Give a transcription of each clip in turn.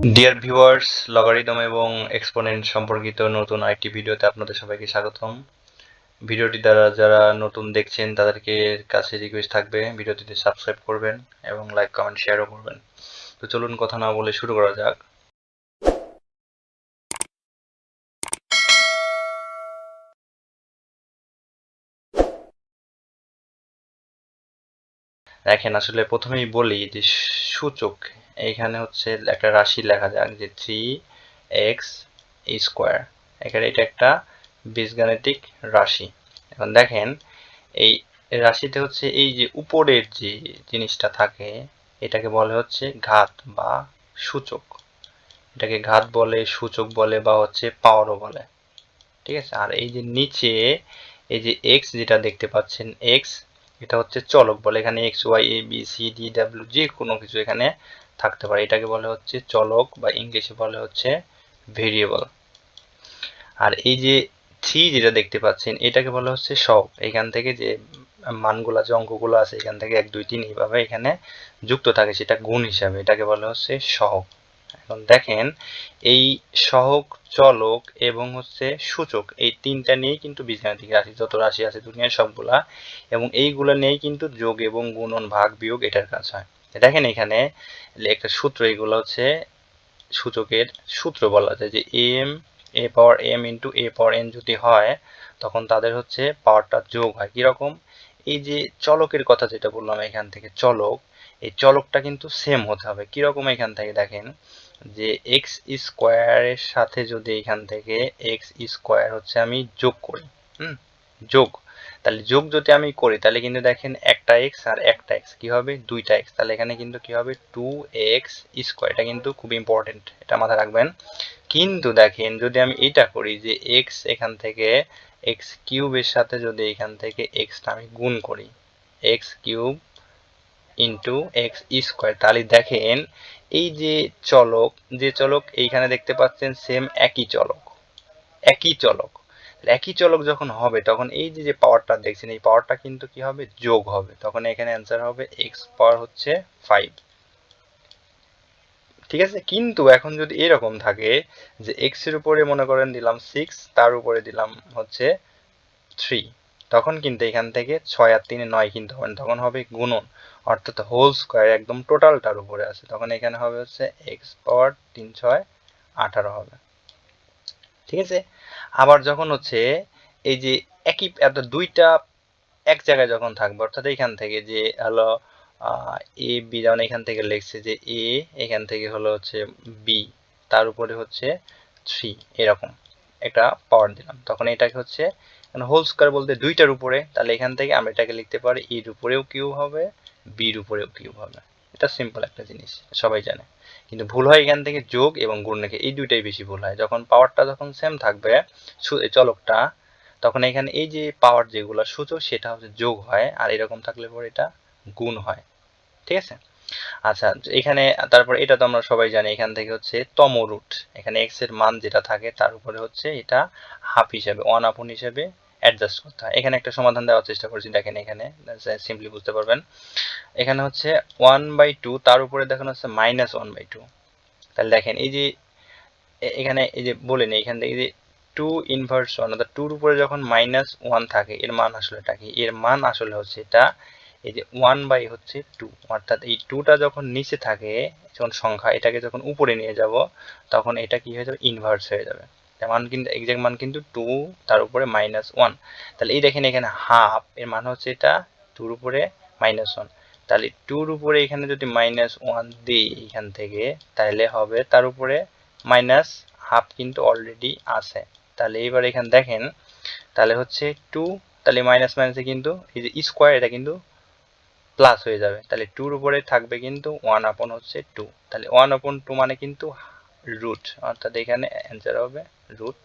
Deer viewers logarithm এবং exponent সম্পর্কিত নতুন আরেকটি ভিডিওতে আপনাদের সবাইকে স্বাগতম। ভিডিওটি দ্বারা যারা নতুন দেখছেন, তাদেরকে কাছে রিকোয়েস্ট থাকবে, ভিডিওটিতে সাবস্ক্রাইব করবেন এবং লাইক কমেন্ট শেয়ারও করবেন। তো চলুন কথা না বলে শুরু করা যাক। দেখেন, আসলে প্রথমেই বলি যে সূচক। এইখানে হচ্ছে একটা রাশি লেখা যাক যে থ্রি এক্স স্কোয়ার এখানে এটা একটা বীজগাণিতিক রাশি। এখন দেখেন, এই রাশিতে হচ্ছে এই যে উপরের যে জিনিসটা থাকে, এটাকে বলে হচ্ছে ঘাত বা সূচক। এটাকে ঘাত বলে, সূচক বলে বা হচ্ছে পাওয়ারও বলে। ঠিক আছে? আর এই যে নিচে এই যে এক্স যেটা দেখতে পাচ্ছেন এক্স এটা হচ্ছে চলক বলে। এখানে X Y A B C D W যে কোনো কিছু এখানে থাকতে পারে। এটাকে বলে হচ্ছে চলক বা ইংলিশে বলে হচ্ছে ভেরিয়েবল আর এই যে থ্রি যেটা দেখতে পাচ্ছেন, এটাকে বলা হচ্ছে সহগ এখান থেকে যে মানগুলা যে অঙ্কগুলো আছে, এখান থেকে এক, দুই, তিন এইভাবে এখানে যুক্ত থাকে, সেটা গুণ হিসাবে। এটাকে বলা হচ্ছে সহগ। এখন দেখেন, এই সহগ, চলক এবং হচ্ছে সূচক, এই তিনটা নিয়েই কিন্তু বীজগাণিতিক রাশি, যত রাশি আছে দুনিয়ার সবগুলা, এবং এইগুলো নিয়েই কিন্তু যোগ এবং গুণন ভাগ বিয়োগ এটার কাজ হয়। দেখেন এখানে একটা সূত্র, এগুলো হচ্ছে সূচকের সূত্র বলা যায়, যে M, A power M into A power N যদি হয়, তখন তাদের হচ্ছে পাওয়ারটা যোগ হয়। কীরকম? এই যে চলকের কথা যেটা বললাম এখান থেকে, চলক, এই চলকটা কিন্তু সেম হতে হবে। কীরকম এখান থেকে দেখেন? যে এক্স স্কোয়ারের সাথে যদি এখান থেকে এক্স স্কোয়ার হচ্ছে আমি যোগ করি, হুম? যোগ। তাহলে যোগ যদি আমি করি, তাহলে কিন্তু দেখেন একটা এক্স আর একটা এক্স কি হবে? দুইটা এক্স তাহলে এখানে কিন্তু কি হবে? টু এক্স স্কোয়ার এটা কিন্তু খুব ইম্পর্টেন্ট এটা মাথায় রাখবেন। কিন্তু দেখেন যদি আমি এটা করি যে এক্স এখান থেকে এক্স কিউবের সাথে যদি এখান থেকে এক্সটা আমি গুণ করি X cube into X square তাহলে দেখেন এই যে চলক যে চলক এইখানে দেখতে পাচ্ছেন সেম একই চলক একই চলক। একই চলক যখন হবে, তখন এই যে যে পাওয়ারটা দেখছেন, এই পাওয়ারটা কিন্তু কি হবে? যোগ হবে। তখন এখানে অ্যান্সার হবে এক্স পাওয়ার হচ্ছে ফাইভ ঠিক আছে? কিন্তু এখন যদি এরকম থাকে যে এক্সের উপরে মনে করেন দিলাম সিক্স তার উপরে দিলাম হচ্ছে থ্রি তখন কিন্তু এখান থেকে ছয় আর তিনে নয় কিন্তু হবে তখন হবে গুণন, অর্থাৎ হোল স্কোয়ার একদম টোটালটার উপরে আছে। তখন এখানে হবে হচ্ছে এক্স পাওয়ার তিন ছয় আঠারো হবে। ঠিক আছে? আবার যখন হচ্ছে এই যে একই, অর্থাৎ দুইটা এক জায়গায় যখন থাকবে, অর্থাৎ এখান থেকে যে হলো এ বি যেমন এখান থেকে লিখছে যে এ এখান থেকে হলো হচ্ছে বি তার উপরে হচ্ছে থ্রি এরকম একটা পাওয়ার দিলাম। তখন এটাকে হচ্ছে হোল স্কোয়ার বলতে দুইটার উপরে, তাহলে এখান থেকে আমরা এটাকে লিখতে পারি এর উপরেও কিউ হবে বির উপরেও কিউ হবে। এটা সিম্পল একটা জিনিস, সবাই জানে। কিন্তু ভুল হয় এখান থেকে যোগ এবং গুণ রেখে, এই দুইটাই বেশি ভুল হয়। যখন পাওয়ারটা যখন সেম থাকবে চলকটা, তখন এখানে এই যে পাওয়ার যেগুলো সূচক, সেটা হচ্ছে যোগ হয়, আর এরকম থাকলে পরে এটা গুণ হয়। ঠিক আছে? আচ্ছা এখানে তারপর এটা তো আমরা সবাই জানি, এখান থেকে হচ্ছে তম রুট এখানে এক্সের মান যেটা থাকে তার উপরে হচ্ছে এটা হাফ হিসাবে ওয়ান আপন হিসাবে অ্যাডজাস্ট করতে হয়। এখানে একটা সমাধান দেওয়ার চেষ্টা করছি, দেখেন এখানে সিম্পলি বুঝতে পারবেন। এখানে হচ্ছে ওয়ান বাই টু তার উপরে দেখেন হচ্ছে মাইনাস ওয়ান বাই টু তাহলে দেখেন, এই যে এখানে এই যে বলে বলেন এখান থেকে যে টু ইনভার্স ওয়ান অর্থাৎ টুর উপরে যখন মাইনাস ওয়ান থাকে, এর মান আসলে এটা কি? এর মান আসলে হচ্ছে এটা এই যে ওয়ান বাই হচ্ছে টু অর্থাৎ এই টুটা যখন নিচে থাকে, যখন সংখ্যা, এটাকে যখন উপরে নিয়ে যাব, তখন এটা কি হয়ে যাবে? ইনভার্স হয়ে যাবে। মান কিন্তু এক্সাক্ট মান কিন্তু টু তার উপরে মাইনাস ওয়ান তাহলে এই দেখেন এখানে হাফ এর মান হচ্ছে এটা টুর উপরে মাইনাস ওয়ান তাহলে টুর উপরে এখানে যদি মাইনাস ওয়ান দিই এখান থেকে, তাহলে হবে তার উপরে মাইনাস হাফ কিন্তু অলরেডি আছে। তাহলে এইবার এখানে দেখেন, তাহলে হচ্ছে টু তাহলে মাইনাস মাইনাসে কিন্তু, এই যে স্কোয়ার এটা কিন্তু প্লাস হয়ে যাবে। তাহলে টুর উপরে থাকবে কিন্তু ওয়ান আপন হচ্ছে টু তাহলে ওয়ান আপন টু মানে কিন্তু রুট অর্থাৎ এখানে অ্যান্সার হবে রুট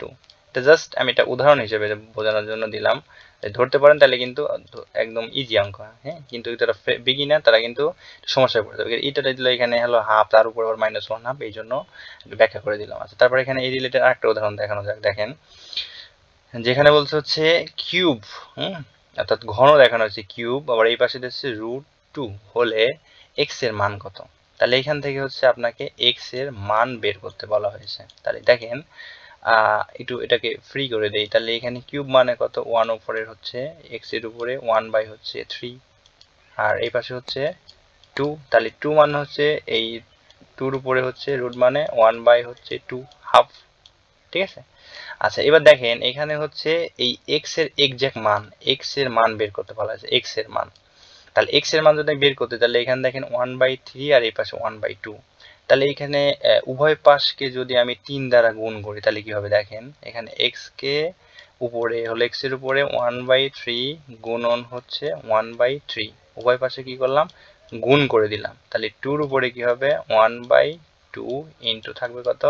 টু এটা জাস্ট আমি এটা উদাহরণ হিসেবে বোঝানোর জন্য দিলাম। ধরতে পারেন, তাহলে কিন্তু একদম ইজি অঙ্ক হ্যাঁ? কিন্তু যারা বিগিনার তারা কিন্তু সমস্যায় পড়ে যাবে। এটা দিল এখানে হলো হাফ তার উপর আবার মাইনাস ওয়ান হাফ এই জন্য ব্যাখ্যা করে দিলাম। আচ্ছা তারপর এখানে এই রিলেটেড আরেকটা উদাহরণ দেখানো যাক, দেখেন। যেখানে বলছে হচ্ছে কিউব হুম? অর্থাৎ ঘন দেখানো হচ্ছে কিউব, আবার এই পাশে দিচ্ছে রুট টু, হলে এক্সের মান কত? তাহলে এখান থেকে হচ্ছে আপনাকে এক্সের মান বের করতে বলা হয়েছে। তাহলে দেখেন একটু এটাকে ফ্রি করে দেই। তাহলে এখানে কিউব মানে কত? ওয়ান উপরের হচ্ছে এক্সের উপরে ওয়ান বাই হচ্ছে থ্রি আর এই পাশে হচ্ছে টু তাহলে টু মানে হচ্ছে এই টুর উপরে হচ্ছে রুট মানে ওয়ান বাই হচ্ছে টু হাফ ঠিক আছে? আচ্ছা এবার দেখেন, এখানে হচ্ছে এই এক্সের এক্সাক্ট মান এক্সের মান বের করতে বলা হয়েছে এক্সের মান। তাহলে এক্সের মান যদি বের করতে তাহলে এখানে দেখেন ওয়ান বাই থ্রি আর এই পাশে ওয়ান বাই টু তাহলে এখানে উভয় পাশকে যদি আমি তিন দ্বারা গুণ করি, তাহলে কি হবে দেখেন? এখানে এক্স কে উপরে, হলো এক্সের উপরে ওয়ান বাই থ্রি গুণন হচ্ছে ওয়ান বাই থ্রি উভয় পাশে কি করলাম? গুণ করে দিলাম। তাহলে টুর উপরে কি হবে? ওয়ান বাই টু ইন্টু থাকবে কত?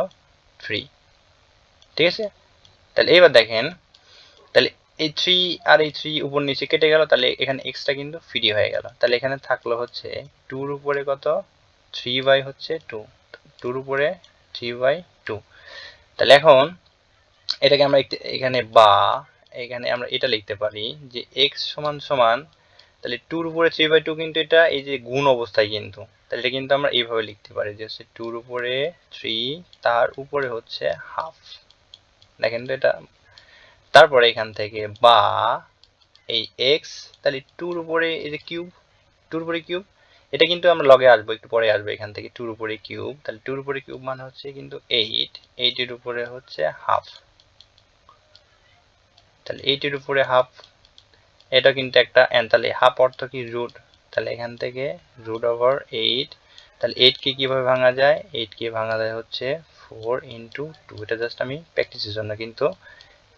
থ্রি ঠিক আছে? তাহলে এবার দেখেন, তাহলে এই থ্রি আর এই থ্রি উপর নিচে কেটে গেল, তাহলে এখানে এক্সট্রা কিন্তু ফ্রি হয়ে গেল। তাহলে এখানে থাকল হচ্ছে টুর উপরে কত? থ্রি বাই হচ্ছে টু টুর উপরে থ্রি বাই টু তাহলে এখন এটাকে আমরা এখানে বা, এখানে আমরা এটা লিখতে পারি যে এক্স সমান সমান, তাহলে টুর উপরে থ্রি বাই টু কিন্তু এটা এই যে গুণ অবস্থায় কিন্তু। তাহলে এটা কিন্তু আমরা এইভাবে লিখতে পারি যে হচ্ছে টুর উপরে থ্রি তার উপরে হচ্ছে হাফ দেখেন তো এটা তারপরে এখান থেকে বা, এই এক্স তাহলে টুর উপরে এই যে কিউব টুর উপরে কিউব এটা কিন্তু আমরা লগে আসব, একটু পরে আসব এখান থেকে টুর উপরে কিউব তাহলে টুর উপরে কিউব মানে হচ্ছে কিন্তু এইট এইটের উপরে হচ্ছে হাফ তাহলে এইটের উপরে হাফ এটা কিন্তু একটা তাহলে হাফ অর্থ কি রুট তাহলে এখান থেকে রুট ওভার এইট তাহলে এইট কে কীভাবে ভাঙা যায়? এইট কে ভাঙা যায় হচ্ছে ফোর ইন্টু টু এটা জাস্ট আমি প্র্যাকটিসের জন্য কিন্তু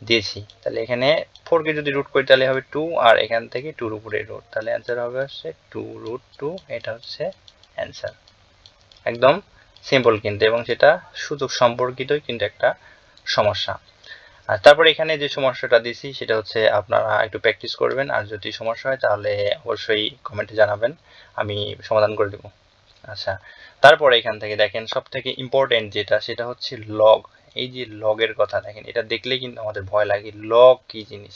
দিয়েছি। তাহলে এখানে ফোর কে যদি রুট করি তাহলে হবে টু আর এখান থেকে টুর উপরে রুট তাহলে অ্যান্সার হবে হচ্ছে টু রুট টু এটা হচ্ছে অ্যান্সার একদম সিম্পল কিন্তু এবং সেটা সূচক সম্পর্কিতই কিন্তু একটা সমস্যা। আর তারপর এখানে যে সমস্যাটা দিছি সেটা হচ্ছে আপনারা একটু প্র্যাকটিস করবেন। আর যদি সমস্যা হয় তাহলে অবশ্যই কমেন্টে জানাবেন। আমি সমাধান করে দেব। আচ্ছা তারপরে এখান থেকে দেখেন সব থেকে ইম্পর্টেন্ট যেটা, সেটা হচ্ছে লগ এই যে লগের কথা দেখেন, এটা দেখলেই কিন্তু আমাদের ভয় লাগে লগ কি জিনিস?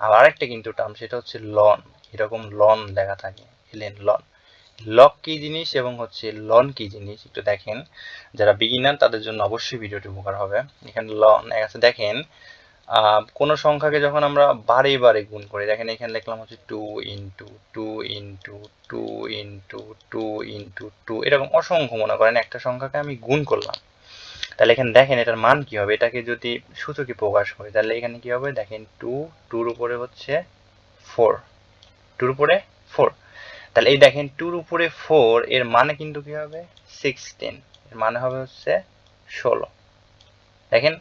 আর আরেকটা কিন্তু টার্ম সেটা হচ্ছে লন এরকম লন লেখা থাকে এলেন লন লগ কি জিনিস এবং হচ্ছে লন কি জিনিস? একটু দেখেন। যারা বিগিনার তাদের জন্য অবশ্যই ভিডিওটি উপকার হবে। এখানে লন আছে, দেখেন কোনো সংখ্যাকে যখন আমরা বারে বারে গুণ করি, দেখেন এখানে লিখলাম হচ্ছে two into two into two into two into two এরকম অসংখ্য মনে করেন, একটা সংখ্যাকে আমি গুণ করলাম। তাহলে এখানে দেখেন এটার মান কি হবে? এটাকে যদি সূচকে প্রকাশ করি, তাহলে এখানে কি হবে? দেখেন টু টুর উপরে হচ্ছে ফোর টুর উপরে ফোর তাহলে এই দেখেন টুর উপরে ফোর এর মানে কিন্তু কি হবে? সিক্সটিন এর মানে হবে হচ্ছে ষোলো। দেখেন,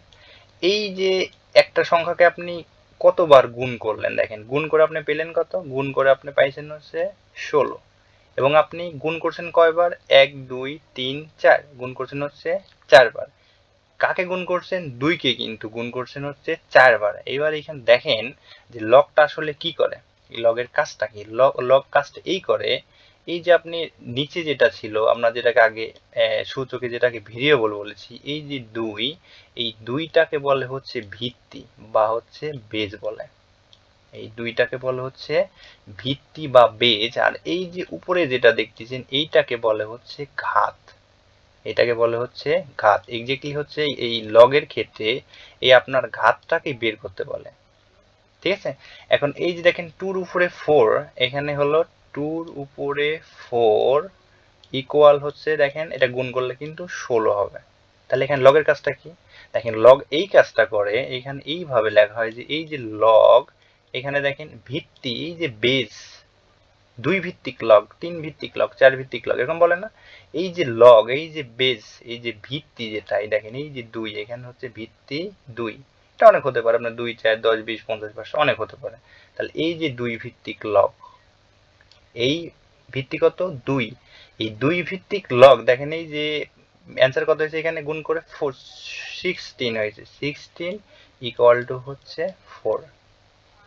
এই যে একটা সংখ্যাকে আপনি কতবার গুণ করলেন? দেখেন, গুণ করে আপনি পেলেন কত? গুণ করে আপনি পাইছেন হচ্ছে ষোলো। এবং আপনি গুণ করছেন কয়বার? এক, দুই, তিন, চার। গুণ করছেন হচ্ছে চারবার। কাকে গুণ করছেন? দুইকে কিন্তু গুণ করছেন হচ্ছে চারবার। এইবার এখানে দেখেন যে লগটা আসলে কি করে? লগের কাজটা কি? লগ কাজটা এই করে এই যে আপনি নিচে যেটা ছিল, আমরা যেটাকে আগে সূচকে যেটাকে ভেরিয়েবল বলেছি, এই যে দুই, এই দুইটাকে বলে হচ্ছে ভিত্তি বা হচ্ছে বেজ বলে। এই দুইটাকে বলে হচ্ছে ভিত্তি বা বেজ, আর এই যে উপরে যেটা দেখতেছেন, এইটাকে বলে হচ্ছে ঘাত। এটাকে বলে হচ্ছে ঘাত। এক্স্যাক্টলি হচ্ছে এই লগের ক্ষেত্রে এই আপনার ঘাতটাকে বের করতে বলে। ঠিক আছে? এখন এই যে দেখেন টুর উপরে ফোর এখানে হলো টুর উপরে ফোর ইকুয়াল হচ্ছে, দেখেন, এটা গুণ করলে কিন্তু ষোলো হবে। তাহলে এখানে লগের কাজটা কি? দেখেন লগ এই কাজটা করে, এখানে এইভাবে লেখা হয় যে এই যে লগ এখানে দেখেন ভিত্তি, এই যে বেস দুই ভিত্তিক লগ তিন ভিত্তিক লগ চার ভিত্তিক লগ এরকম বলে না? এই যে লগ এই যে বেস এই যে ভিত্তি যেটা, এই দেখেন, এই যে দুই, এখানে হচ্ছে ভিত্তি দুই। এটা অনেক হতে পারে, আপনার দুই, চার, দশ, বিশ, পঞ্চাশ, পাঁচশো, অনেক হতে পারে। তাহলে এই যে দুই ভিত্তিক লগ এই ভিত্তি কত দুই। এই দুই ভিত্তিক লগ দেখেন এই যে অ্যান্সার কত হয়েছে এখানে? গুণ করে ফোর সিক্সটিন হয়েছে। সিক্সটিন ইকুয়াল টু হচ্ছে ফোর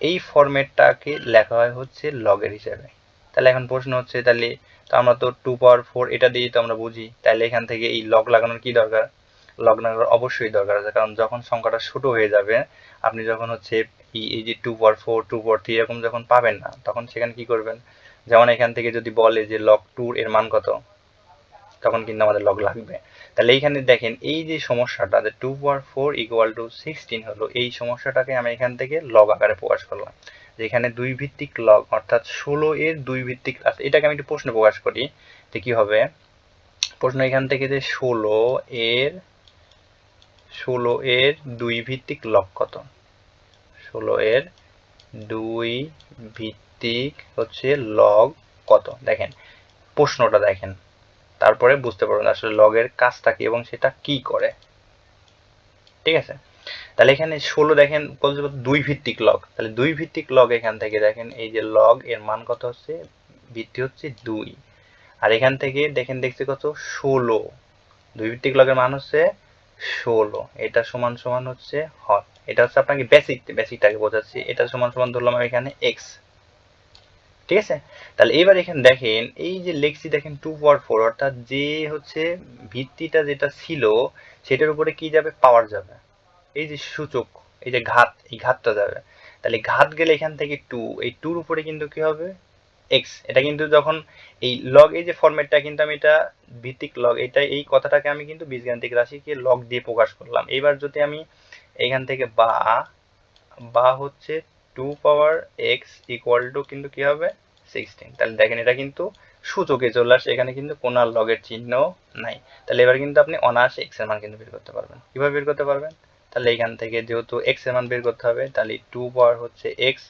এই ফরম্যাটটাকে লেখা হয় হচ্ছে লগের হিসেবে। তাহলে এখন প্রশ্ন হচ্ছে, তাহলে তো আমরা তো টু পাওয়ার ফোর এটা দিয়েই তো আমরা বুঝি। তাহলে এখান থেকে এই লগ লাগানোর কি দরকার? লগ লাগানোর অবশ্যই দরকার আছে। কারণ যখন সংখ্যাটা ছোট হয়ে যাবে, আপনি যখন হচ্ছে এই- যে two power four two power three এরকম যখন পাবেন না, তখন সেখানে কি করবেন? যেমন এখান থেকে যদি বলে যে লগ টুর এর মান কত তখন কিন্তু আমাদের লগ লাগবে। তাহলে এইখানে দেখেন এই যে সমস্যাটা যে two power four equal to sixteen হলো এই সমস্যাটাকে আমি এখান থেকে লগ আকারে প্রকাশ করলাম। যেখানে দুই ভিত্তিক লগ অর্থাৎ ষোলো এর দুই ভিত্তিক আচ্ছা, এটাকে আমি একটু প্রশ্ন প্রকাশ করি যে কি হবে? প্রশ্ন এখান থেকে যে ষোলো এর ষোলো এর দুই ভিত্তিক লগ কত? ষোলো এর দুই ভিত্তিক হচ্ছে লগ কত? দেখেন, প্রশ্নটা দেখেন। তারপরে বুঝতে পারবেন আসলে লগের কাজটা কি এবং সেটা কি করে। ঠিক আছে? তাহলে এখানে ষোলো দেখেন দুই ভিত্তিক লগ তাহলে দুই ভিত্তিক লগ এখান থেকে দেখেন, এই যে লগ এর মান কত হচ্ছে? ভিত্তি হচ্ছে দুই। আর এখান থেকে দেখেন দেখছি কত? ষোলো। দুই ভিত্তিক লগের মান হচ্ছে ষোলো। এটা সমান সমান হচ্ছে হট এটা হচ্ছে আপনাকে বেসিক বেসিকটাকে বোঝাচ্ছি। এটা সমান সমান ধরলাম এখানে এক্স ঠিক আছে? তাহলে এবার এখানে দেখেন, এই যে লেখছি দেখেন টু পাওয়ার ফোর অর্থাৎ যে হচ্ছে ভিত্তিটা যেটা ছিল, সেটার উপরে কি যাবে? পাওয়ার যাবে। এই যে সূচক, এই যে ঘাত, এই ঘাতটা যাবে। তাহলে ঘাত গেলে এখান থেকে টু এই টুর উপরে কিন্তু কি হবে? এক্স এটা কিন্তু যখন এই লগ এই যে ফরম্যাটটা কিন্তু আমি এটা ভিত্তিক লগ এটা এই কথাটাকে আমি কিন্তু বীজগাণিতিক রাশিকে লগ দিয়ে প্রকাশ করলাম। এবার যদি আমি এখান থেকে বা বা হচ্ছে two power X equal to কিন্তু কি হবে? সিক্সটিন তাহলে দেখেন এটা কিন্তু সূচকে চলে আসে, এখানে কিন্তু কোনো আর লগের চিহ্ন নাই। তাহলে এবার কিন্তু আপনি অনায়াসে এক্সের মান কিন্তু বের করতে পারবেন। কীভাবে বের করতে পারবেন? তাহলে এখান থেকে যেহেতু এক্সের মান বের করতে হবে, তাহলে টু পাওয়ার হচ্ছে এক্স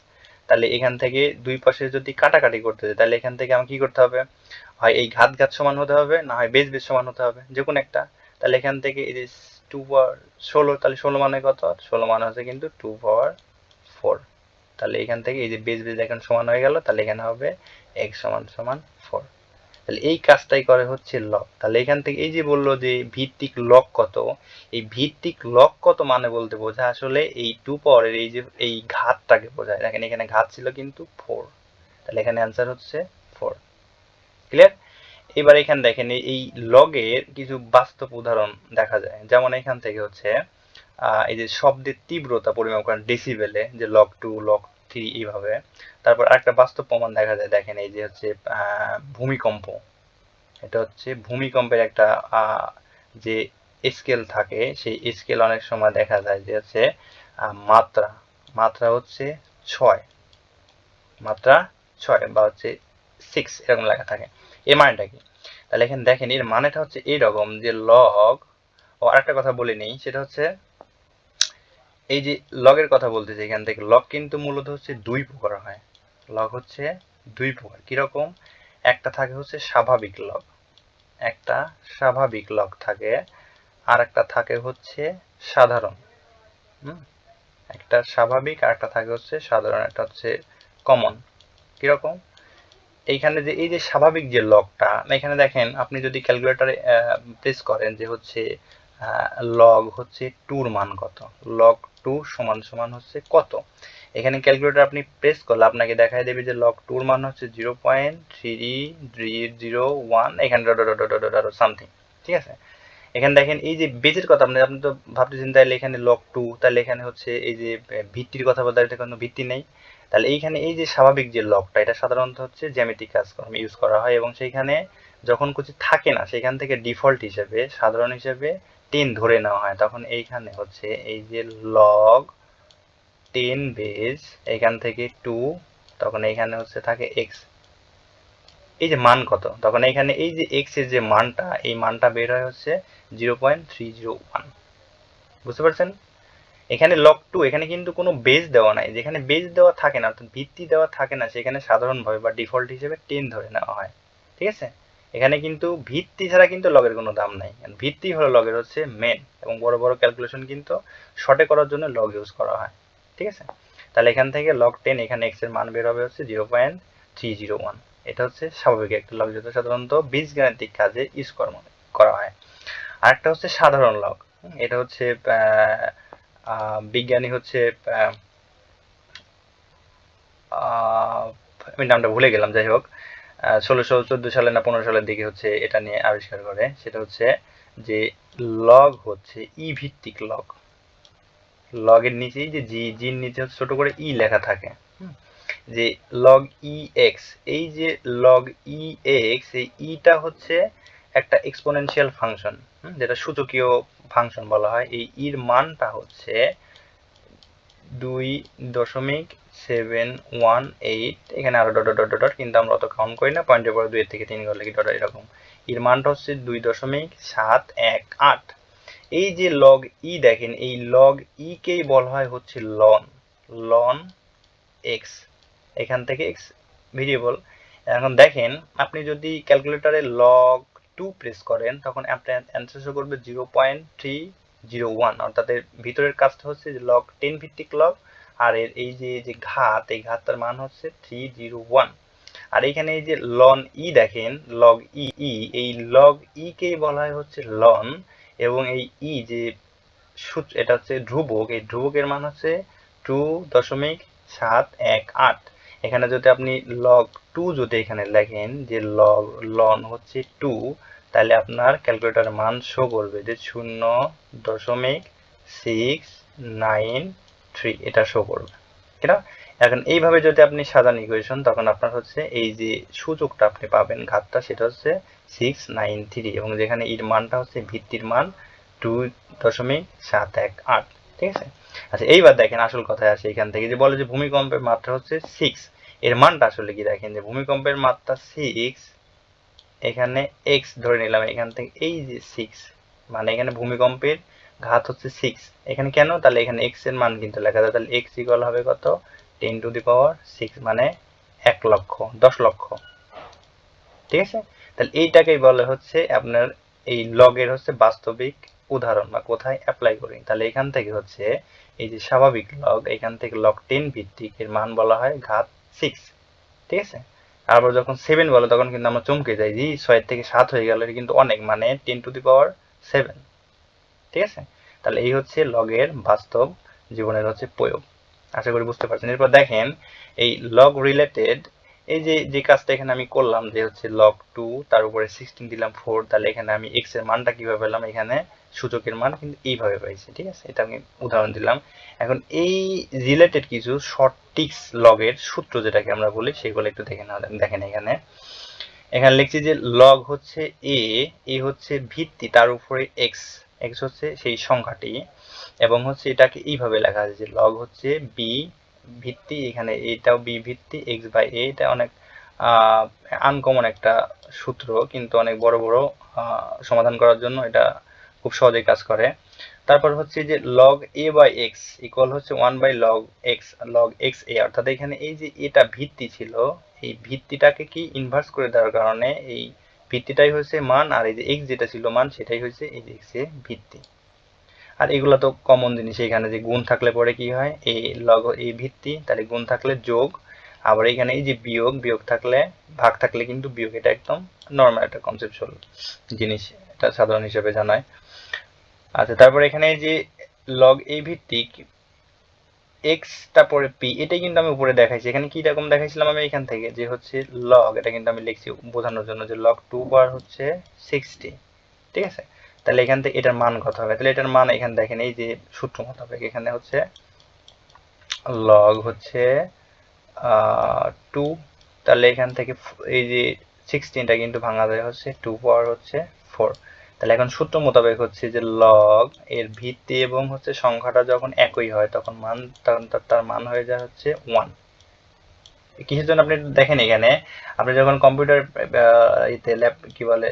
তাহলে এখান থেকে দুই পাশে যদি কাটাকাটি করতে যায় তাহলে এখান থেকে আমাকে কি করতে হবে? হয় এই ঘাত ঘাত সমান হতে হবে, না হয় বেজ বেজ সমান হতে হবে যে কোনো একটা। তাহলে এখান থেকে এই যে টু পাওয়ার ষোলো, তাহলে ষোলো মানে কত? ষোলো মানে হচ্ছে কিন্তু টু পাওয়ার ফোর তাহলে এখান থেকে এই যে বেজ বেজ এখন সমান হয়ে গেল, তাহলে এখানে হবে এক্স সমান সমান ফোর তাহলে এই কাজটাই করে হচ্ছে লক তাহলে এখান থেকে এই যে বলল যে ভিত্তিক লক কত, এই ভিত্তিক লক কত মানে বলতে বোঝায় আসলে এই টু পাওয়ারের এই যে, এই ঘাতটাকে বোঝায়। দেখেন এখানে ঘাত ছিল কিন্তু ফোর তাহলে এখানে অ্যান্সার হচ্ছে ফোর ক্লিয়ার এবার এখানে দেখেন এই লগের কিছু বাস্তব উদাহরণ দেখা যায়। যেমন এখান থেকে হচ্ছে এই যে শব্দের তীব্রতা পরিমাপ করেন ডেসিবেলে যে লক টু লক থ্রি এইভাবে। তারপর আরেকটা বাস্তব প্রমাণ দেখা যায়, দেখেন এই যে হচ্ছে ভূমিকম্প। এটা হচ্ছে ভূমিকম্পের একটা যে স্কেল থাকে, সেই স্কেল অনেক সময় দেখা যায় যে হচ্ছে মাত্রা। মাত্রা হচ্ছে ছয়। মাত্রা ছয় বা হচ্ছে সিক্স এরকম লেখা থাকে। এর মানেটা কি? তাহলে এখানে দেখেন, এর মানেটা হচ্ছে এইরকম যে লগ ও আরেকটা কথা বলে নেই, সেটা হচ্ছে এই যে লগের কথা বলতেছি, এখান থেকে লগ কিন্তু মূলত হচ্ছে দুই প্রকার হয়। লগ হচ্ছে দুই প্রকার। কীরকম? একটা থাকে হচ্ছে স্বাভাবিক লগ একটা স্বাভাবিক লগ থাকে আর একটা থাকে হচ্ছে সাধারণ। একটা স্বাভাবিক আর একটা থাকে হচ্ছে সাধারণ, একটা হচ্ছে কমন কীরকম? এইখানে যে, এই যে স্বাভাবিক যে লগটা এখানে দেখেন, আপনি যদি ক্যালকুলেটারে প্রেস করেন যে হচ্ছে লগ হচ্ছে টুর মান কত? লগ টু সমান সমান হচ্ছে কত? এখানে ক্যালকুলেটর আপনি প্রেস করলে আপনাকে দেখায় দেবে যে লগ টুর মান হচ্ছে zero point three zero one এখানে সামথিং ঠিক আছে? এখানে দেখেন এই যে বেজের কথা, আপনি আপনি তো ভাবতেছেন তাহলে এখানে লগ টু তাহলে এখানে হচ্ছে এই যে ভিত্তির কথা বলতে এটা কোনো ভিত্তি নেই। তাহলে এইখানে এই যে স্বাভাবিক যে লগটা এটা সাধারণত হচ্ছে জ্যামিতিক কাজকর্ম ইউজ করা হয় এবং সেইখানে যখন কিছু থাকে না সেখান থেকে ডিফল্ট হিসেবে, সাধারণ হিসেবে টেন ধরে নেওয়া হয়। তখন এইখানে হচ্ছে এই যে লগ টেন বেজ এখান থেকে টু তখন এইখানে হচ্ছে থাকে এক্স এই যে মান কত? তখন এখানে এই যে এক্সের যে মানটা, এই মানটা বের হয় হচ্ছে zero point three zero one বুঝতে পারছেন? এখানে লক টু এখানে কিন্তু কোনো বেজ দেওয়া নাই। যেখানে বেজ দেওয়া থাকে না, অর্থাৎ ভিত্তি দেওয়া থাকে না, সেখানে সাধারণভাবে বা ডিফল্ট হিসেবে টেন ধরে নেওয়া হয়। ঠিক আছে? এখানে কিন্তু ভিত্তি ছাড়া কিন্তু লগের কোনো দাম নাই। ভিত্তি হলো লগের হচ্ছে মেন এবং বড় বড় ক্যালকুলেশন কিন্তু শর্টে করার জন্য লগ ইউজ করা হয়। ঠিক আছে? তাহলে এখান থেকে লগ টেন এখানে এক্সের মান বের হবে হচ্ছে zero point three zero one এটা হচ্ছে স্বাভাবিক একটা লগ যেটা সাধারণত বীজগাণিতিক কাজে ইউজ করা হয়। আরেকটা হচ্ছে সাধারণ লগ এটা হচ্ছে বিজ্ঞানী হচ্ছে আমি নামটা ভুলে গেলাম, যাই হোক। ষোলোশো চোদ্দ সালে না পনেরো সালের দিকে হচ্ছে এটা নিয়ে আবিষ্কার করে। সেটা হচ্ছে যে লগ হচ্ছে ই ভিত্তিক লগ লগের নিচেই যে জি জির নিচে হচ্ছে ছোট করে ই লেখা থাকে। যে লগ ই এক্স এই যে লগ ই এক্স এই ইটা হচ্ছে একটা এক্সপোনেনশিয়াল ফাংশন যেটা সূচকীয় ফাংশন বলা হয়। এই ইর মানটা হচ্ছে দুই দশমিক সেভেন ওয়ান এইট এখানে আরও ডট ডট ডট কিন্তু আমরা অত কাউন্ট করি না পয়েন্টের পরে দুই থেকে তিন করলে কি ডট এরকম। এর মানটা হচ্ছে দুই দশমিক সাত এক আট। এই যে লগ ই দেখেন, এই লগ ই কেই বলা হয় হচ্ছে লন লন এক্স এখান থেকে এক্স ভেরিয়েবল এখন দেখেন, আপনি যদি ক্যালকুলেটরে লগ টু প্রেস করেন, তখন আপনার অ্যান্সার শো করবে zero point three zero one অর্থাৎ ভিতরের কাজটা হচ্ছে লগ টেন ভিত্তিক লগ আর এর এই যে যে ঘাত, এই ঘাতটার মান হচ্ছে থ্রি জিরো ওয়ান আর এখানে এই যে লন ই দেখেন লগ ই ই এই লগ ই কেই বলা হয় হচ্ছে লন এবং এই ই যে সূত্র, এটা হচ্ছে ধ্রুবক, এই ধ্রুবকের মান হচ্ছে টু দশমিক সাত এক আট। এখানে যদি আপনি লগ টু যদি এখানে লেখেন যে লগ লন হচ্ছে টু তাহলে আপনার ক্যালকুলেটর মান শো করবে যে শূন্য দশমিক সিক্স নাইন থ্রি এটা শো করবে। কেনা এখন এইভাবে যদি আপনি সাজান ইকুয়েশন তখন আপনার হচ্ছে এই যে সূচকটা আপনি পাবেন, ঘাতটা, সেটা হচ্ছে সিক্স নাইন থ্রি এবং যেখানে এর মানটা হচ্ছে ভিত্তির মান টু দশমিক সাত এক আট। ঠিক আছে? আচ্ছা এইবার দেখেন আসল কথায় আসে এখান থেকে যে বলে যে ভূমিকম্পের মাত্রা হচ্ছে সিক্স এর মানটা আসলে কি দেখেন? যে ভূমিকম্পের মাত্রা সিক্স এখানে এক্স ধরে নিলাম, এখান থেকে এই যে সিক্স মানে এখানে ভূমিকম্পের ঘাত হচ্ছে সিক্স এখানে কেন? তাহলে এখানে এক্সের মান কিন্তু লেখা যায়। তাহলে এক্স ইকুয়াল হবে কত? Ten to the power six মানে এক লক্ষ, দশ লক্ষ। ঠিক আছে? তাহলে এইটাকেই বলে হচ্ছে আপনার এই লগের হচ্ছে বাস্তবিক উদাহরণ বা কোথায় অ্যাপ্লাই করি। তাহলে এখান থেকে হচ্ছে এই যে স্বাভাবিক লগ এখান থেকে লগ টেন ভিত্তিক এর মান বলা হয় ঘাত সিক্স ঠিক আছে? আবার যখন সেভেন বলে, তখন কিন্তু আমরা চমকে যাই যে ছয়ের থেকে সাত হয়ে গেল, এটা কিন্তু অনেক মানে ten to the power seven ঠিক আছে? তাহলে এই হচ্ছে লগের বাস্তব জীবনের হচ্ছে প্রয়োগ। আশা করি বুঝতে পারছেন। এরপর দেখেন, এই লগ রিলেটেড এই যে যে কাজটা এখানে আমি করলাম যে হচ্ছে লগ টু তার উপরে সিক্সটিন দিলাম ফোর তাহলে এখানে আমি এক্সের মানটা কীভাবে পেলাম? এখানে সূচকের মান কিন্তু এইভাবে পাইছি, ঠিক আছে? এটা আমি উদাহরণ দিলাম। এখন এই রিলেটেড কিছু শর্ট টিক্স লগের সূত্র যেটাকে আমরা বলি, সেগুলো একটু দেখে না দেখেন এখানে। এখানে লিখছি যে লগ হচ্ছে এ এ হচ্ছে ভিত্তি, তার উপরে এক্স এক্স হচ্ছে সেই সংখ্যাটি এবং হচ্ছে এটাকে এইভাবে লেখা আছে যে লগ হচ্ছে বি ভিত্তি, এখানে এটাও বি ভিত্তি এক্স বাই এ এটা অনেক আনকমন একটা সূত্র, কিন্তু অনেক বড় বড় সমাধান করার জন্য এটা খুব সহজেই কাজ করে। তারপর হচ্ছে যে log A by X equal হচ্ছে one by log X log X A অর্থাৎ এখানে এই যে এটা ভিত্তি ছিল, এই ভিত্তিটাকে কি ইনভার্স করে দেওয়ার কারণে এই ভিত্তিটাই হচ্ছে মান, আর এই যে এক্স যেটা ছিল মান, সেটাই হচ্ছে এই যে এক্স এ ভিত্তি। আর এগুলো তো কমন জিনিস এখানে যে গুণ থাকলে পরে কি হয়? এই লগ এই ভিত্তি, তাহলে গুণ থাকলে যোগ, আবার এখানে এই যে বিয়োগ বিয়োগ থাকলে ভাগ থাকলে কিন্তু বিয়োগ, এটা একদম নর্মাল একটা কনসেপচুয়াল জিনিস, এটা সাধারণ হিসেবে জানায়। আচ্ছা তারপর এখানে যে লগ এই ভিত্তিক এক্সটা পরে পি এটাই কিন্তু আমি উপরে দেখাইছি। এখানে কি রকম দেখাইছিলাম আমি এখান থেকে? যে হচ্ছে লগ এটা কিন্তু আমি লিখছি বোঝানোর জন্য যে লগ টু বার হচ্ছে সিক্সটি ঠিক আছে? তাহলে এখান থেকে এটার মান কত হবে? তাহলে এটার মান এখানে দেখেন, এই যে সূত্র হবে। এখানে হচ্ছে লগ হচ্ছে টু তাহলে এখান থেকে এই যে সিক্সটিনটা কিন্তু ভাঙা যায় হচ্ছে টু পাওয়ার হচ্ছে ফোর তাহলে এখন সূত্র মোতাবেক হচ্ছে যে লগ এর ভিত্তি এবং হচ্ছে সংখ্যাটা যখন একই হয়, তখন মান, তখন তার মান হয়ে যায় হচ্ছে ওয়ান কিসের জন্য আপনি দেখেন এখানে? আপনি যখন কম্পিউটার ইতে ল্যাপ কি বলে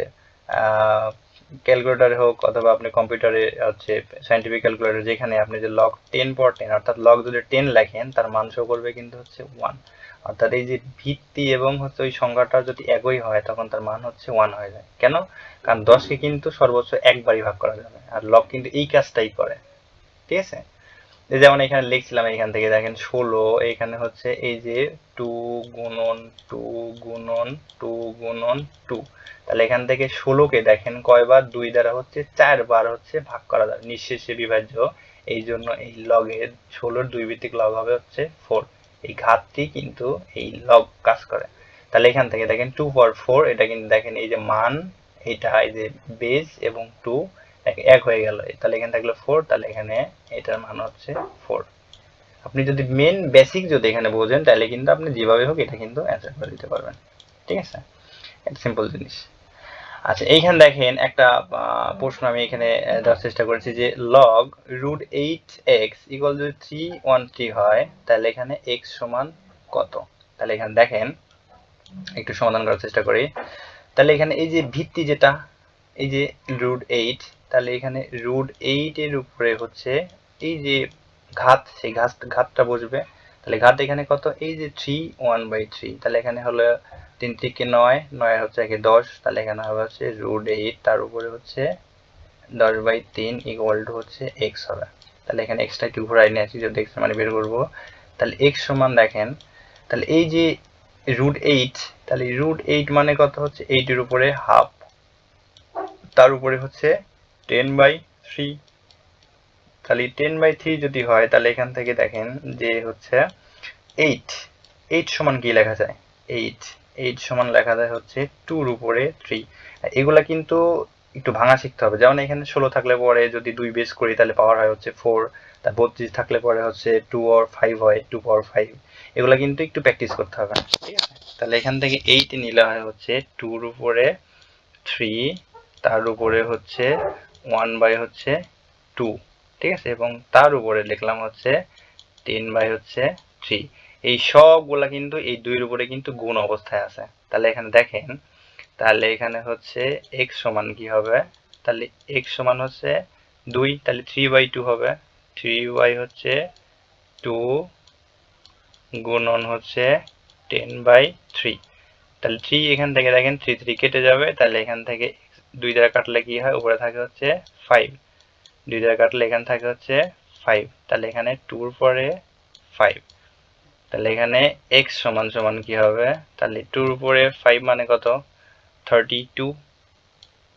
ক্যালকুলেটারে হোক অথবা আপনি কম্পিউটারে হচ্ছে সাইন্টিফিক ক্যালকুলেটার যেখানে আপনি যে লগ টেন পর টেন অর্থাৎ লগ যদি টেন লেখেন, তার মান শো করবে কিন্তু হচ্ছে ওয়ান অর্থাৎ এই যে ভিত্তি এবং হচ্ছে ওই সংখ্যাটা যদি একই হয়, তখন তার মান হচ্ছে ওয়ান হয়ে যায়। কেন? কারণ দশকে কিন্তু সর্বোচ্চ একবারই ভাগ করা যাবে। আর লগ কিন্তু এই কাজটাই করে। ঠিক আছে? যেমন এখানে লিখছিলাম, এখান থেকে দেখেন ষোলো, এখানে হচ্ছে এই যে টু গুণন টু গুণন টু গুণন টু তাহলে এখান থেকে ষোলোকে দেখেন কয়বার? দুই দ্বারা হচ্ছে চারবার হচ্ছে ভাগ করা যাবে। নিঃশেষে বিভাজ্য। এই জন্য এই লগের ষোলোর দুই ভিত্তিক লগ হবে হচ্ছে ফোর এই ঘাতটি কিন্তু এই লগ কাজ করে। তাহলে এখান থেকে দেখেন টু ফর ফোর এটা কিন্তু দেখেন এই যে মান, এটা এই যে বেস এবং টু এক হয়ে গেল। তাহলে এখানে থাকল ফোর তাহলে এখানে এটার মান হচ্ছে ফোর আপনি যদি মেন বেসিক যদি এখানে বোঝেন, তাহলে কিন্তু আপনি যেভাবে হোক এটা কিন্তু অ্যান্সার করে দিতে পারবেন। ঠিক আছে? একটা সিম্পল জিনিস। আচ্ছা এইখানে দেখেন একটা প্রশ্ন আমি এখানে দেওয়ার চেষ্টা করেছি যে log root eight X equal যদি থ্রি ওয়ান থ্রি হয়, তাহলে এখানে এক্স সমান কত? তাহলে এখানে দেখেন, একটু সমাধান করার চেষ্টা করি। তাহলে এখানে এই যে ভিত্তি যেটা, এই যে রুট এইট তাহলে এখানে রুট এইট এর উপরে হচ্ছে এই যে ঘাত, সেই ঘাত, ঘাতটা বসবে। তাহলে ঘাত এখানে কত? এই যে থ্রি ওয়ান বাই থ্রি তাহলে এখানে হলো তিন থেকে নয় নয় হচ্ছে একে দশ, তাহলে এখানে হবে হচ্ছে রুট এইট তার উপরে হচ্ছে দশ বাই তিন ইকুয়াল টু হচ্ছে এক্স হবে। তাহলে এখানে এক্সটা একটু ঘুরাই নিয়ে আসি, যদি এক্স মানে বের করব। তাহলে এক্স সমান দেখেন, তাহলে এই যে রুট এইট তাহলে রুট এইট মানে কত হচ্ছে? এইটের উপরে হাফ তার উপরে হচ্ছে টেন বাই থ্রি তাহলে টেন বাই থ্রি যদি হয়, তাহলে এখান থেকে দেখেন যে হচ্ছে এইট এইট সমান কি লেখা যায়? এইট এইট সমান লেখা যায় হচ্ছে টুর উপরে থ্রি এগুলা কিন্তু একটু ভাঙা শিখতে হবে। যেমন এখানে ষোলো থাকলে পরে যদি দুই বেস করি, তাহলে পাওয়ার হয় হচ্ছে ফোর তার বত্রিশ থাকলে পরে হচ্ছে টু আর ফাইভ হয় টু পাওয়ার ফাইভ এগুলা কিন্তু একটু প্র্যাকটিস করতে হবে। ঠিক আছে তাহলে এখান থেকে এইট নিলে হয় হচ্ছে টুর উপরে থ্রি তার উপরে হচ্ছে ওয়ান বাই হচ্ছে টু ঠিক আছে? এবং তার উপরে লিখলাম হচ্ছে টেন বাই হচ্ছে থ্রি এই সবগুলা কিন্তু এই দুইয়ের উপরে কিন্তু গুণ অবস্থায় আছে। তাহলে এখানে দেখেন, তাহলে এখানে হচ্ছে এক্স সমান কি হবে? তাহলে এক্স সমান হচ্ছে দুই, তাহলে থ্রি বাই টু হবে। থ্রি বাই হচ্ছে টু গুণন হচ্ছে টেন বাই থ্রি তাহলে থ্রি এখান থেকে দেখেন থ্রি থ্রি কেটে যাবে। তাহলে এখান থেকে দুই দ্বারা কাটলে কি হয়? উপরে থাকে হচ্ছে ফাইভ দুই দ্বারা কাটলে এখানে থাকে হচ্ছে ফাইভ তাহলে এখানে টুর পরে ফাইভ তাহলে এখানে এক্স সমান সমান কি হবে? তাহলে টুর উপরে ফাইভ মানে কত? থার্টি টু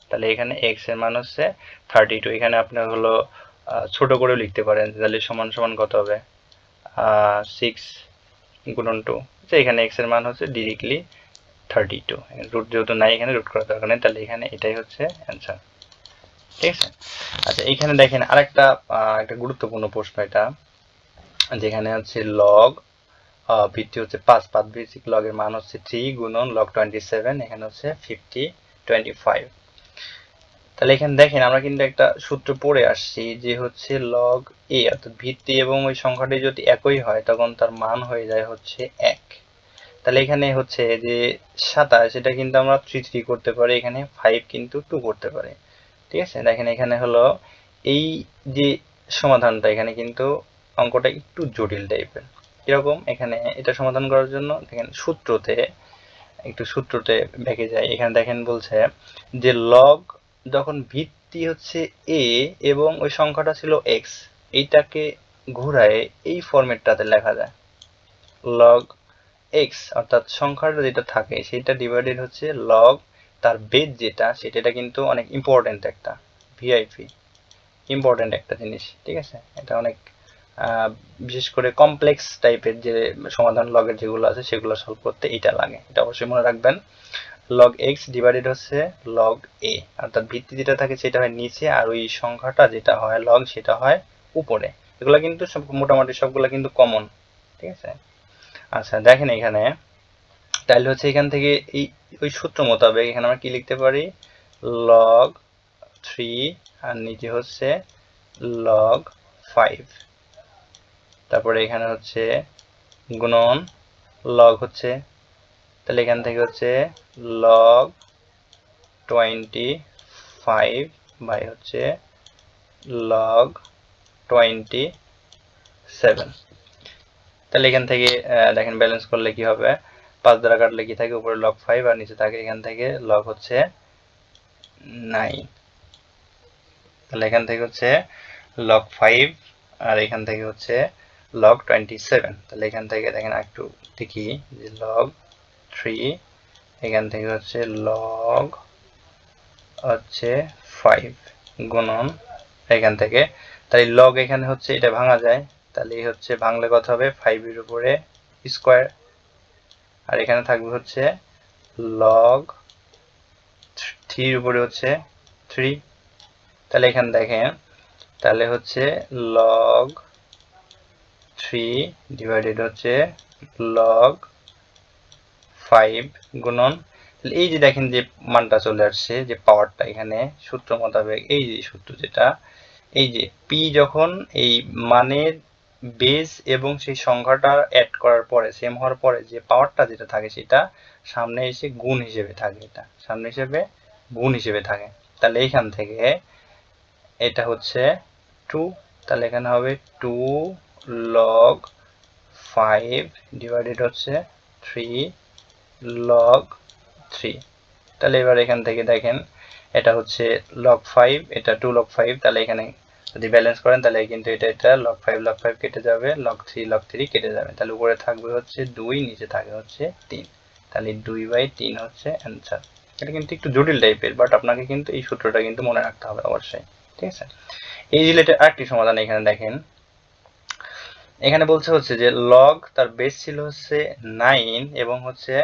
তাহলে এখানে এক্সের মান হচ্ছে থার্টি টু এখানে আপনি হলো ছোট করেও লিখতে পারেন, তাহলে সমান সমান কত হবে? সিক্স গুণন টু এখানে এক্সের মান হচ্ছে ডিরেক্টলি থার্টি টু রুট যেহেতু নাই, এখানে রুট করার দরকার নেই, তাহলে এখানে এটাই হচ্ছে অ্যান্সার ঠিক আছে? আচ্ছা এখানে দেখেন আরেকটা একটা গুরুত্বপূর্ণ প্রশ্ন এটা, যেখানে হচ্ছে লগ ভিত্তি হচ্ছে পাঁচ পাঁচ বেসিক লগের মান হচ্ছে থ্রি গুণন লগ টোয়েন্টি সেভেন এখানে হচ্ছে ফিফটি টোয়েন্টি ফাইভ তাহলে এখানে দেখেন, আমরা কিন্তু একটা সূত্র পড়ে আসছি যে হচ্ছে লগ এ অর্থাৎ ভিত্তি এবং ওই সংখ্যাটি যদি একই হয়, তখন তার মান হয়ে যায় হচ্ছে এক। তাহলে এখানে হচ্ছে যে সাতাশ, এটা কিন্তু আমরা থ্রি থ্রি করতে পারি, এখানে ফাইভ কিন্তু টু করতে পারি। ঠিক আছে? দেখেন, এখানে হলো এই যে সমাধানটা, এখানে কিন্তু অঙ্কটা একটু জটিল টাইপের কীরকম এখানে এটা সমাধান করার জন্য দেখেন সূত্রতে, একটু সূত্রতে ব্যাকে যায় এখানে দেখেন বলছে যে লগ যখন ভিত্তি হচ্ছে এ এবং ওই সংখ্যাটা ছিল এক্স এইটাকে ঘুরায় এই ফরম্যাটটাতে লেখা যায়। লগ এক্স অর্থাৎ সংখ্যাটা যেটা থাকে, সেটা ডিভাইডেড হচ্ছে লগ তার বেদ যেটা, সেটা কিন্তু অনেক ইম্পর্টেন্ট একটা ভিআইপি ইম্পর্টেন্ট একটা জিনিস, ঠিক আছে? এটা অনেক বিশেষ করে কমপ্লেক্স টাইপের যে সমাধান লগের যেগুলো আছে, সেগুলো সলভ করতে এটা লাগে। এটা অবশ্যই মনে রাখবেন। লগ এক্স ডিভাইডেড হচ্ছে লগ এ অর্থাৎ ভিত্তি যেটা থাকে সেটা হয় নিচে, আর ওই সংখ্যাটা যেটা হয় লগ সেটা হয় উপরে। এগুলো কিন্তু সব, মোটামুটি সবগুলো কিন্তু কমন ঠিক আছে? আচ্ছা দেখেন এখানে। তাহলে হচ্ছে এখান থেকে এই, ওই সূত্র মোতাবেক এখানে আমরা কি লিখতে পারি? লগ থ্রি আর নিচে হচ্ছে লগ ফাইভ তারপরে এখানে হচ্ছে গুণন লগ হচ্ছে, তাহলে এখান থেকে হচ্ছে লগ টোয়েন্টি ফাইভ বাই হচ্ছে লগ টোয়েন্টি সেভেন তাহলে এখান থেকে দেখেন ব্যালেন্স করলে কি হবে? পাঁচ দ্বারা কাটলে কি থাকে? উপরে লগ ফাইভ আর নিচে থাকে এখান থেকে লগ হচ্ছে নাইন তাহলে এখান থেকে হচ্ছে লগ ফাইভ আর এখান থেকে হচ্ছে লগ টোয়েন্টি সেভেন তাহলে এখান থেকে দেখেন একটু দেখি যে লগ থ্রি এখান থেকে হচ্ছে লগ হচ্ছে ফাইভ গুণন এখান থেকে। তাই লগ এখানে হচ্ছে এটা ভাঙা যায়। তাহলে হচ্ছে ভাঙলে কত হবে? ফাইভের উপরে স্কোয়ার আর এখানে থাকবে হচ্ছে লগ থ্রির উপরে হচ্ছে থ্রি তাহলে এখানে দেখেন, তাহলে হচ্ছে লগ থ্রি ডিভাইডেড হচ্ছে লগ ফাইভ গুণন। এই যে দেখেন যে মানটা চলে আসছে, যে পাওয়ারটা এখানে, সূত্র মোতাবেক এই যে সূত্র যেটা, এই যে পি যখন এই মানের বেজ এবং সেই সংখ্যাটা অ্যাড করার পরে সেম হওয়ার পরে যে পাওয়ারটা যেটা থাকে সেটা সামনে এসে গুণ হিসেবে থাকে এটা। সামনে হিসেবে গুণ হিসেবে থাকে। তাহলে এইখান থেকে এটা হচ্ছে টু তাহলে এখানে হবে টু লগ ফাইভ ডিভাইডেড হচ্ছে থ্রি লগ থ্রি তাহলে এবার এখান থেকে দেখেন, এটা হচ্ছে লগ ফাইভ এটা টু লগ ফাইভ তাহলে এখানে যদি ব্যালেন্স করেন, তাহলে কিন্তু এটা এটা লগ ফাইভ লগ ফাইভ কেটে যাবে লগ থ্রি লগ থ্রি কেটে যাবে। তাহলে উপরে থাকবে হচ্ছে দুই, নিচে থাকে হচ্ছে তিন। তাহলে দুই বাই তিন হচ্ছে অ্যান্সার এটা কিন্তু একটু জটিল টাইপের বাট আপনাকে কিন্তু এই সূত্রটা কিন্তু মনে রাখতে হবে অবশ্যই। ঠিক আছে? এই রিলেটেড আরেকটি সমাধান এখানে দেখেন। এখানে বলছে হচ্ছে যে লগ তার বেস ছিল হচ্ছে নাইন এবং হচ্ছে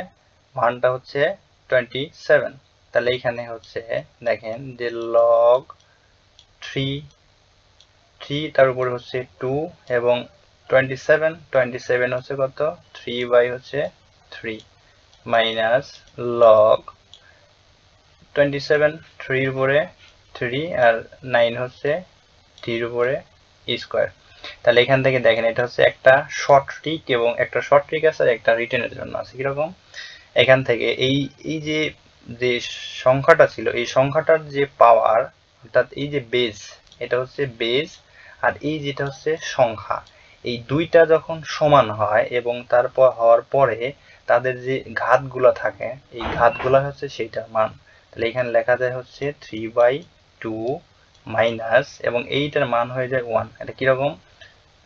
মানটা হচ্ছে টোয়েন্টি সেভেন তাহলে এখানে হচ্ছে দেখেন যে লগ থ্রি থ্রি তার উপরে হচ্ছে টু এবং টোয়েন্টি সেভেন টোয়েন্টি সেভেন হচ্ছে কত? থ্রি বাই হচ্ছে three minus log twenty seven থ্রির উপরে থ্রি আর নাইন হচ্ছে থ্রির উপরে স্কোয়ার তাহলে এখান থেকে দেখেন, এটা হচ্ছে একটা শর্ট ট্রিক এবং একটা শর্ট ট্রিক আছে আর একটা রিটেনের জন্য আছে, কীরকম? এখান থেকে এই এই যে যে সংখ্যাটা ছিল, এই সংখ্যাটার যে পাওয়ার অর্থাৎ এই যে বেজ এটা হচ্ছে বেজ আর এই যেটা হচ্ছে সংখ্যা, এই দুইটা যখন সমান হয় এবং তারপর হওয়ার পরে তাদের যে ঘাতগুলো থাকে, এই ঘাতগুলো হচ্ছে সেইটার মান। তাহলে এখানে লেখা যায় হচ্ছে থ্রি বাই টু মাইনাস এবং এইটার মান হয়ে যায় ওয়ান এটা কীরকম?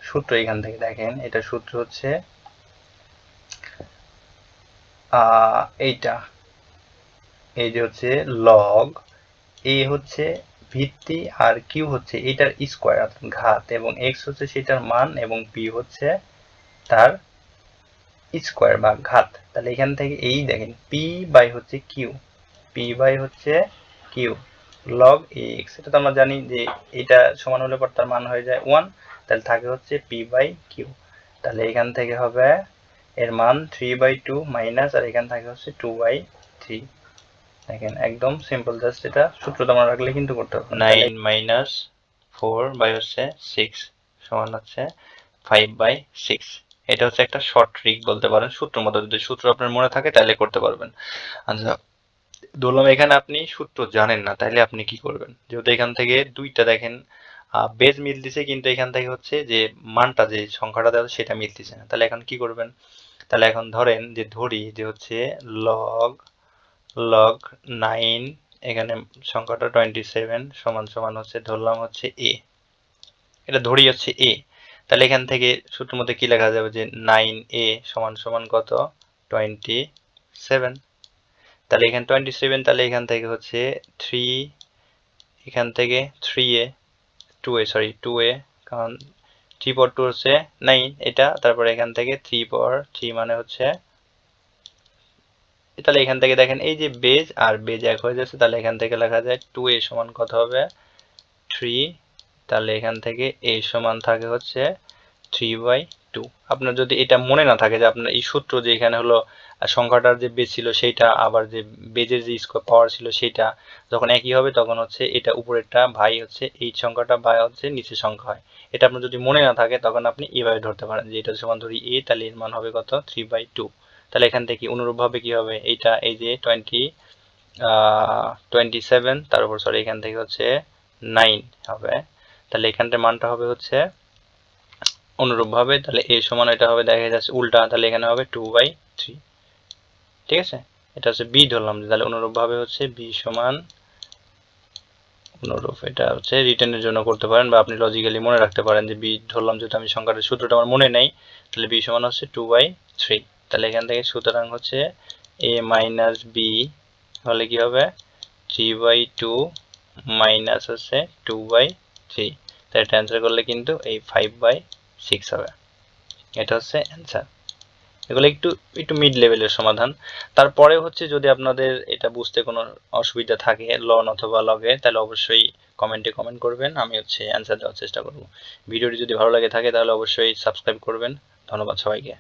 সূত্র এখান থেকে দেখেন। এটা সূত্র হচ্ছে এইটা। এই যে হচ্ছে লগ এ হচ্ছে ভিত্তি আর কিউ হচ্ছে এটার স্কোয়ার ঘাত এবং এক্স হচ্ছে সেটার মান এবং পি হচ্ছে তার স্কোয়ার বা ঘাত। তাহলে এখান থেকে এই দেখেন পি বাই হচ্ছে কিউ পি বাই হচ্ছে কিউ লগ এক্স এটা তো আমরা জানি যে এটা সমান হলে পর তার মান হয়ে যায় ওয়ান তাহলে থাকে হচ্ছে পি বাই কিউ তাহলে এখান থেকে হবে এর মান থ্রি বাই টু মাইনাস আর এখান থেকে হচ্ছে টু বাই থ্রি দেখেন, একদম সিম্পল জাস্ট এটা সূত্র তোমরা রাখলে কিন্তু করতে হবে নাইন মাইনাস ফোর বাই হচ্ছে সিক্স সমান হচ্ছে ফাইভ বাই সিক্স এটা হচ্ছে একটা শর্ট ট্রিক বলতে পারেন। সূত্র মতো যদি সূত্র আপনার মনে থাকে তাহলে করতে পারবেন। আচ্ছা ধরলাম এখানে আপনি সূত্র জানেন না তাহলে আপনি কি করবেন? যেহেতু এখান থেকে দুইটা দেখেন বেজ মিলতেছে কিন্তু এখান থেকে হচ্ছে যে মানটা যে সংখ্যাটা দেওয়া সেটা মিলতেছে না। তাহলে এখন কি করবেন? তাহলে এখন ধরেন যে ধরি যে হচ্ছে লগ লগ নাইন এখানে সংখ্যাটা টোয়েন্টি সেভেন সমান সমান হচ্ছে ধরলাম হচ্ছে এ এটা ধরি হচ্ছে এ তাহলে এখান থেকে সূত্রের মধ্যে কি লেখা যাবে যে নাইন এ সমান সমান কত? টোয়েন্টি সেভেন তাহলে এখানে টোয়েন্টি সেভেন তাহলে এখান থেকে হচ্ছে থ্রি এখান থেকে three A two A sorry two A, কারণ থ্রি পর টু হচ্ছে নাইন এটা, তারপরে এখান থেকে থ্রি পর থ্রি মানে হচ্ছে তাহলে এখান থেকে দেখেন, এই যে বেজ আর বেজ এক হয়ে যাচ্ছে, তাহলে এখান থেকে লেখা যায় টু এ সমান কত হবে? থ্রি তাহলে এখান থেকে এ সমান থাকে হচ্ছে থ্রি বাই টু আপনার যদি এটা মনে না থাকে যে আপনার এই সূত্র যে এখানে হলো সংখ্যাটার যে বেজ ছিল সেইটা আবার যে বেজের যে স্কোয়ার পাওয়ার ছিল সেইটা যখন একই হবে তখন হচ্ছে এটা উপরেরটা ভাই হচ্ছে এই সংখ্যাটা ভাই হচ্ছে নিচের সংখ্যা হয়। এটা আপনার যদি মনে না থাকে তখন আপনি এভাবে ধরতে পারেন যে এটা সমান ধরি এ তাহলে এর মান হবে কত? থ্রি বাই টু তাহলে এখান থেকে অনুরূপভাবে কি হবে? এইটা এই যে টোয়েন্টি টোয়েন্টি সেভেন তার উপর সরি এখান থেকে হচ্ছে নাইন হবে। তাহলে এখানটার মানটা হবে হচ্ছে অনুরূপভাবে, তাহলে এ সমান এটা হবে, দেখা যাচ্ছে উল্টা, তাহলে এখানে হবে টু বাই থ্রি ঠিক আছে? এটা হচ্ছে বি ধরলাম, তাহলে অনুরূপভাবে হচ্ছে বি সমান অনুরূপ। এটা হচ্ছে রিটার্নের জন্য করতে পারেন, বা আপনি লজিক্যালি মনে রাখতে পারেন যে বি ধরলাম, যেহেতু আমি সংখ্যাটার সূত্রটা আমার মনে নেই, তাহলে বি সমান হচ্ছে টু বাই থ্রি তাহলে এখান থেকে সুতরাং হচ্ছে এ মাইনাস বি হলে কি হবে? থ্রি বাই টু মাইনাস হচ্ছে টু বাই থ্রি এটা অ্যান্সার করলে কিন্তু এই ফাইভ বাই সিক্স হবে। এটা হচ্ছে অ্যান্সার এগুলো একটু একটু মিড লেভেলের সমাধান। তারপরে হচ্ছে যদি আপনাদের এটা বুঝতে কোনো অসুবিধা থাকে লন অথবা লগে তাহলে অবশ্যই কমেন্টে কমেন্ট করবেন, আমি হচ্ছে অ্যান্সার দেওয়ার চেষ্টা করব। ভিডিওটি যদি ভালো লাগে থাকে, তাহলে অবশ্যই সাবস্ক্রাইব করবেন। ধন্যবাদ সবাইকে।